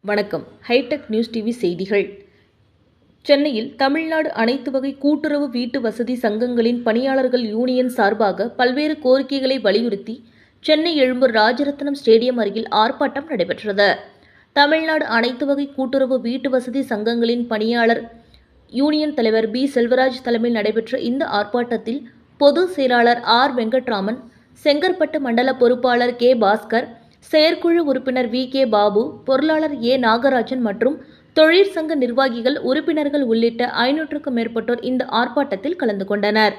வணக்கம். Hitech news TV செய்திகள். சென்னையில் தமிழ்நாடு அனைத்து வகை கூட்டுறவு வீட்டு வசதி சங்கங்களின் பணியாளர்கள் யூனியன் சார்பாக பல்வேறு கோரிக்கைகளை வலியுறுத்தி சென்னை எழும்பூர் ராஜரத்னம் ஸ்டேடியம் அருகில் ஆர்ப்பாட்டம் நடைபெற்றது. தமிழ்நாடு அனைத்து வகை கூட்டுறவு வீட்டு வசதி சங்கங்களின் பணியாளர் யூனியன் தலைவர் பி. செல்வராஜ் தலைமையில் நடைபெற்ற இந்த ஆர்ப்பாட்டத்தில் பொதுச் செயலாளர் ஆர். வெங்கட்ராமன் செங்கற்பட்டு மண்டல பொறுப்பாளர் கே. பாஸ்கர் செயற்குழு உறுப்பினர் வி. கே. பாபு பொருளாளர் ஏ. நாகராஜன் மற்றும் தொழிற்சங்க நிர்வாகிகள் உறுப்பினர்கள் உள்ளிட்ட ஐநூற்றுக்கும் மேற்பட்டோர் இந்த ஆர்ப்பாட்டத்தில் கலந்து கொண்டனர்.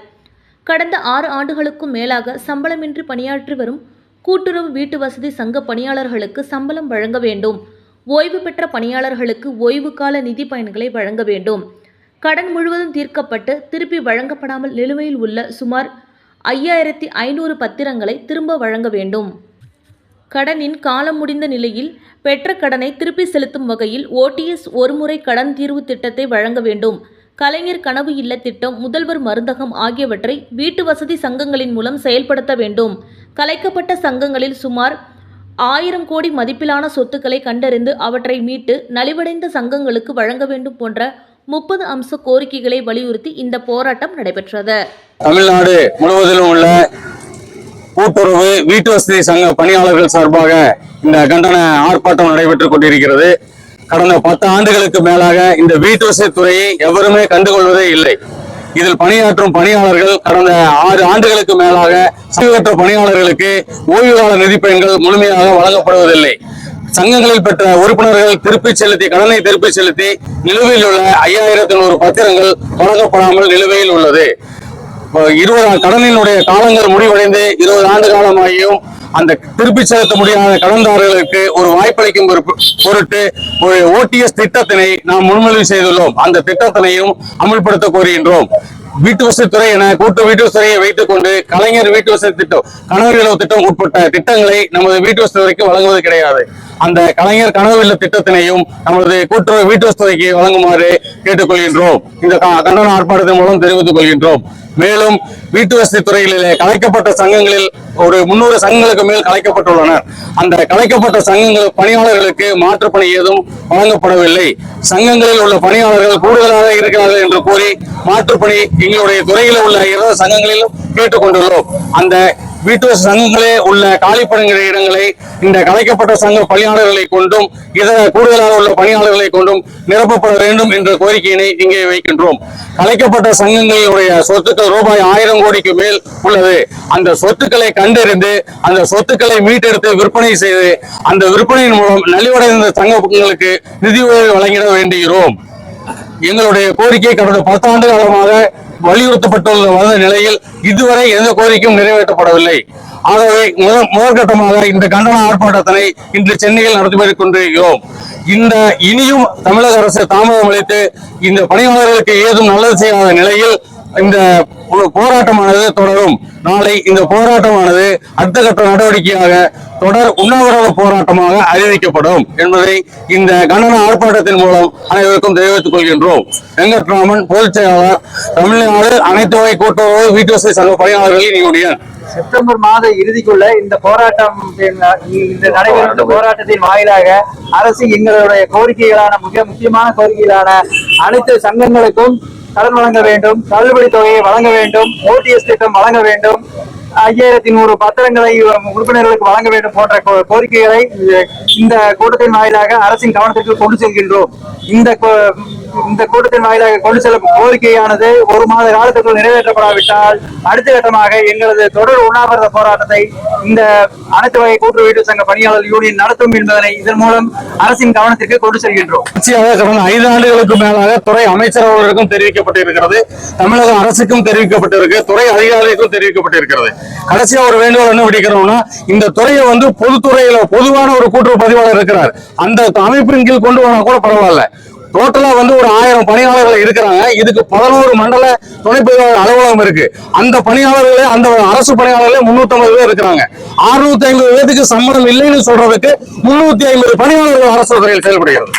கடந்த ஆறு ஆண்டுகளுக்கும் மேலாக சம்பளமின்றி பணியாற்றி வரும் கூட்டுறவு வீட்டு வசதி சங்க பணியாளர்களுக்கு சம்பளம் வழங்க வேண்டும். ஓய்வு பெற்ற பணியாளர்களுக்கு ஓய்வு கால நிதி பயன்களை வழங்க வேண்டும். கடன் முழுவதும் தீர்க்கப்பட்டு திருப்பி வழங்கப்படாமல் நிலுவையில் உள்ள சுமார் ஐயாயிரத்தி ஐநூறு பத்திரங்களை திரும்ப வழங்க வேண்டும். கடனின் காலம் முடிந்த நிலையில் பெற்ற கடனை திருப்பி செலுத்தும் வகையில் ஓடிஎஸ் ஒருமுறை கடன் தீர்வு திட்டத்தை வழங்க வேண்டும். கலைஞர் கனவு இல்ல திட்டம் முதல்வர் மருந்தகம் ஆகியவற்றை வீட்டு வசதி சங்கங்களின் மூலம் செயல்படுத்த வேண்டும். கலைக்கப்பட்ட சங்கங்களில் சுமார் ஆயிரம் கோடி மதிப்பிலான சொத்துக்களை கண்டறிந்து அவற்றை மீட்டு நலிவடைந்த சங்கங்களுக்கு வழங்க வேண்டும் போன்ற முப்பது அம்ச கோரிக்கைகளை வலியுறுத்தி இந்த போராட்டம் நடைபெற்றது. தமிழ்நாடு முழுவதிலும் உள்ள கூட்டுறவு வீட்டு வசதி சங்க பணியாளர்கள் சார்பாக இந்த கண்டன ஆர்ப்பாட்டம் நடைபெற்றுக் கொண்டிருக்கிறது. கடந்த பத்து ஆண்டுகளுக்கு மேலாக இந்த வீட்டு வசதி துறையை எவருமே கண்டுகொள்வதே இல்லை. இதில் பணியாற்றும் பணியாளர்கள் கடந்த ஆறு ஆண்டுகளுக்கு மேலாக சங்கற்ற பணியாளர்களுக்கு ஓய்வு கால நிதிப்பயன்கள் முழுமையாக வழங்கப்படுவதில்லை. சங்கங்களில் பெற்ற உறுப்பினர்கள் திருப்பி செலுத்தி கடனை திருப்பி செலுத்தி நிலுவையில் உள்ள ஐயாயிரத்தி நூறு பத்திரங்கள் தொடங்கப்படாமல் நிலுவையில் உள்ளது. இருபது கடனினுடைய காலங்கள் முடிவடைந்து இருபது ஆண்டு காலமாகியும் அந்த திருப்பி செலுத்த முடியாத கடன்தாரர்களுக்கு ஒரு வாய்ப்பளிக்கும் பொறுப்பு- பொருட்டு ஒரு ஓடிஎஸ் திட்டத்தினை நாம் முன்மொழிவு செய்துள்ளோம். அந்த திட்டத்தினையும் அமல்படுத்த கோருகின்றோம். வீட்டு வசதி துறை என கூட்டு வீட்டு வசதியை வைத்துக் கொண்டு கலைஞர் வீட்டு வசதி திட்டம் கனவு இல்ல திட்டம் உட்பட்ட திட்டங்களை நமது வீட்டு வசதி துறைக்கு வழங்குவது கிடையாது. அந்த கலைஞர் கனவு இல்ல திட்டத்தினையும் நமது கூட்டுறவு வீட்டு வசதிக்கு வழங்குமாறு கேட்டுக்கொள்கின்றோம். இந்த க- கண்டன ஆர்ப்பாட்டத்தின் மூலம் தெரிவித்துக் கொள்கின்றோம். மேலும் வீட்டு வசதி துறைகளிலே கலைக்கப்பட்ட சங்கங்களில் ஒரு முன்னூறு சங்கங்களுக்கு மேல் கலைக்கப்பட்டுள்ளனர். அந்த கலைக்கப்பட்ட சங்கங்கள் பணியாளர்களுக்கு மாற்று பணி ஏதும் வழங்கப்படவில்லை. சங்கங்களில் உள்ள பணியாளர்கள் கூடுதலாக இருக்கிறார்கள் என்று கூறி மாற்று பணி எங்களுடைய துறையில் உள்ள இருபது சங்கங்களிலும் கேட்டுக்கொண்டுள்ளோம். அந்த வீட்டு சங்கங்களே உள்ள காலிப்படுகிற இடங்களை இந்த கலைக்கப்பட்ட சங்க பணியாளர்களை கொண்டும் இதர கூடுதலாக உள்ள பணியாளர்களை கொண்டும் நிரப்பப்பட வேண்டும் என்ற கோரிக்கையினை இங்கே வைக்கின்றோம். கலைக்கப்பட்ட சங்கங்களுடைய சொத்துக்கள் ரூபாய் ஆயிரம் கோடிக்கு மேல் உள்ளது. அந்த சொத்துக்களை கண்டறிந்து அந்த சொத்துக்களை மீட்டெடுத்து விற்பனை செய்து அந்த விற்பனையின் மூலம் நலிவடைந்த சங்கங்களுக்கு நிதி உதவி வழங்கிட வேண்டுகிறோம். எங்களுடைய கோரிக்கை கடந்த பத்தாண்டு காலமாக வலியுறுத்தப்பட்டுள்ள வந்த நிலையில் இதுவரை எந்த கோரிக்கையும் நிறைவேற்றப்படவில்லை. ஆகவே முதல் முதற்கட்டமாக இந்த கண்டன ஆர்ப்பாட்டத்தினை இன்று சென்னையில் நடத்தி கொண்டிருக்கிறோம் இந்த இனியும் தமிழக அரசு தாமதம் அளித்து இந்த பணியாளர்களுக்கு ஏதும் நல்லது செய்யாத நிலையில் இந்த போராட்டமானது தொடரும். நாளை இந்த போராட்டமானது அடுத்த கட்ட நடவடிக்கையாக தொடர் உண்ணாவிரத போராட்டமாக அறிவிக்கப்படும் என்பதை இந்த கண்டன ஆர்ப்பாட்டத்தின் மூலம் அனைவருக்கும் தெரிவித்துக் கொள்கின்றோம். வெங்கட்ராமன் பொதுச் செயலாளர் தமிழ்நாடு அனைத்து வகை கூட்டுறவு வீட்டு வசதி சங்க பணியாளர்களின் யூனியன். செப்டம்பர் மாத இறுதிக்குள்ள இந்த போராட்டம் இந்த நடைபெறும் இந்த போராட்டத்தின் வாயிலாக அரசு எங்களுடைய கோரிக்கைகளான மிக முக்கியமான கோரிக்கைகளான அனைத்து சங்கங்களுக்கும் கடன் வழங்க வேண்டும் தள்ளுபடி தொகையை வழங்க வேண்டும் ஓடிஎஸ் திட்டம் வழங்க வேண்டும் ஐயாயிரத்தி நூறு பத்திரங்களை உறுப்பினர்களுக்கு வழங்க வேண்டும் போன்ற கோ- கோரிக்கைகளை இந்த- கூட்டத்தின் வாயிலாக அரசின் கவனத்திற்கு கொண்டு செல்கின்றோம். இந்த கோ- இந்த கூட்டத்தின் வாயிலாக கொண்டு செல்லும் கோரிக்கையானது ஒரு மாத காலத்துக்குள் நிறைவேற்றப்படாவிட்டால் அடுத்த கட்டமாக எங்களது தொடர் உண்ணாவிரத போராட்டத்தை இந்த அனைத்து வகை கூட்டுறவு வீட்டு சங்க பணியாளர் யூனியன் நடத்தும் என்பதனை இதன் மூலம் அரசின் கவனத்திற்கு கொண்டு செல்கின்றோம். நிச்சயமாக கடந்த ஐந்து ஆண்டுகளுக்கு மேலாக துறை அமைச்சர் அவர்களுக்கும் தெரிவிக்கப்பட்டிருக்கிறது. தமிழக அரசுக்கும் தெரிவிக்கப்பட்டிருக்கு. துறை அதிகாரிகளுக்கும் தெரிவிக்கப்பட்டிருக்கிறது. கடைசியா ஒரு வேண்டுகோள் என்ன விடுக்கிறோம்னா இந்த துறையை வந்து பொதுத்துறையில பொதுவான ஒரு கூட்டுறவு பதிவாளர் இருக்கிறார். அந்த அமைப்பின் கீழ் கொண்டு போனா கூட பரவாயில்ல. டோட்டலா வந்து ஒரு ஆயிரம் பணியாளர்கள் இருக்கிறாங்க. இதுக்கு பதினோரு மண்டல துணை அலுவலகம் இருக்கு. அந்த பணியாளர்களே அந்த அரசு பணியாளர்களே முன்னூத்தி ஐம்பது பேர் இருக்கிறாங்க. அறுநூத்தி ஐம்பது பேருக்கு சம்பளம் இல்லைன்னு சொல்றதுக்கு முன்னூத்தி ஐம்பது பணியாளர்கள் அரசு துறையில் செயல்படுகிறது.